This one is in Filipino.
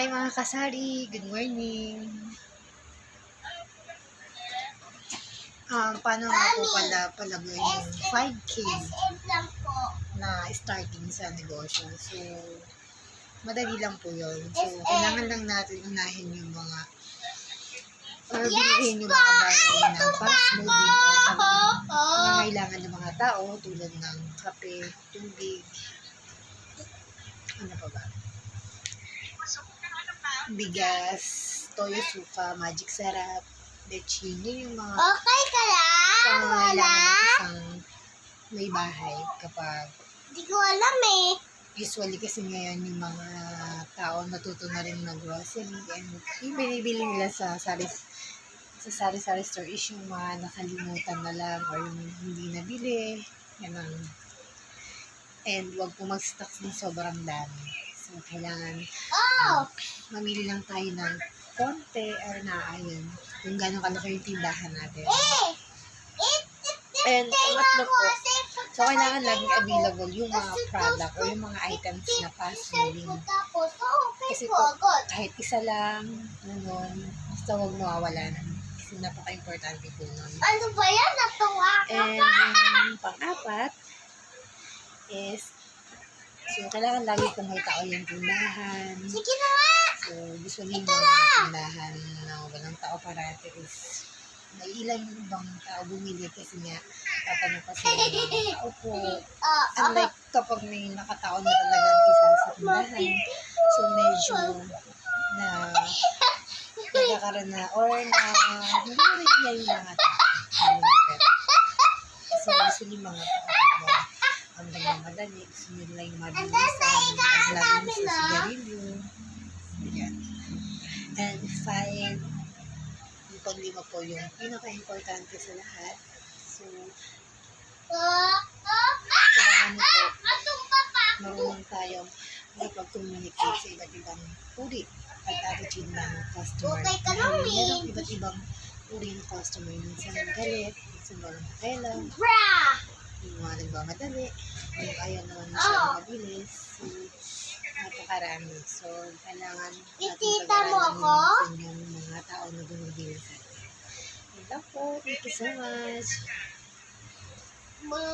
Hi mga kasari, good morning. Um, paano nga po pala palagoy yung 5K SM lang po. na starting sa negosyo? So, madali lang po yun. So, kailangan lang natin unahin yung mga or bilhin yung mga bagay na fast moving or talagang nangangailangan ng mga tao tulad ng kape, tubig, ano pa ba? Bigas, toyo suka, magic sarap, lechon, yun yung mga Okay ka lang? Wala? ng isang may bahay kapag Di ko alam eh. usually kasi ngayon yung mga tao natuto na rin mag grocery and yung binibili nila sa sari sa sari-sari store is yung mga nakalimutan na lang or yung hindi nabili ganun and wag po mag-stock ng sobrang dami so kailangan Oh! mamili lang tayo ng konti or na ayun kung gano'ng kalaki yung tindahan natin and pangatlo po So, kailangan laging available yung mga product or yung mga items na fast moving. Kasi po kahit isa lang, ganun, basta huwag mawawalan. Kasi napaka-importante po nun. Ano ba yan? Natuwa ka And pa? yung pang-apat is, so kailangan lagi kung may tao yung tindahan. Sige na nga! So, usually yung mga tindahan na walang tao parati is may ilan yung ibang tao bumili kasi nga tatanong pa sila ng mga tao po. Ah, ah, Unlike kapag may nakatao na talaga na isa sa tindahan. So, medyo na nagkakaroon na or na hindi rin niya yung mga tao. Nalulupit. Kasi usually mga tao ang nagmamadali. Gusto nila yung mabilisan. Lagi sa sigarilyo. And five, yung paglima po yung pinaka-importante sa lahat. So, kailangan po marunong tayong makipag-communicate sa iba't ibang uri at attitude ng customer. Okay ka lang, Dahil Min. merong iba't ibang uri ng customer. Minsan galit, minsan walang pakialam, Bra! Yung mga nagmamadali, yung ayaw naman Oh. masyadong mabilis. So, napakarami. So, kailangan mo pag-aralan yung mga tao na bumibili sa atin. Yun lang po. Thank you so much. Mga